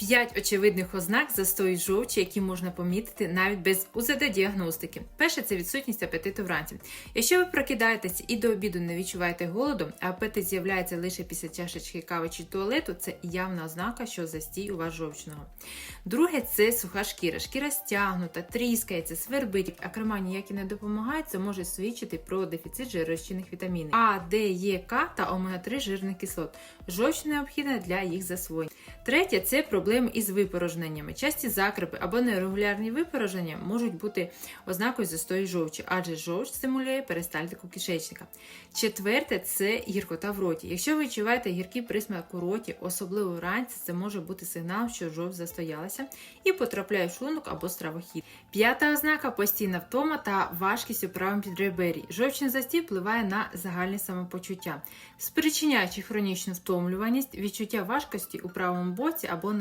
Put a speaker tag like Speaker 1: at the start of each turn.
Speaker 1: П'ять очевидних ознак застою жовчі, які можна помітити навіть без УЗД-діагностики. Перше це відсутність апетиту вранці. Якщо ви прокидаєтеся і до обіду не відчуваєте голоду, а апетит з'являється лише після чашечки кави чи туалету, це явна ознака, що застій у вас жовчного. Друге це суха шкіра. Шкіра стягнута, тріскається, свербить, а крема ніякі не допомагають, це може свідчити про дефіцит жиророзчинних вітамінів А, Д, Е, К та омега-3 жирних кислот. Жовч необхідна для їх засвоєння. Третє це проблеми із випорожненнями. Часті закрепи або нерегулярні випорожнення можуть бути ознакою застою жовчі, адже жовч стимулює перистальтику кишечника. Четверте це гіркота в роті. Якщо ви відчуваєте гіркий присмак у роті, особливо вранці, це може бути сигнал, що жовч застоялася і потрапляє в шлунок або стравохід. П'ята ознака постійна втома та важкість у правому підребері. Жовчний застій впливає на загальне самопочуття, спричиняючи хронічну втомлюваність, відчуття важкості у правому боці або на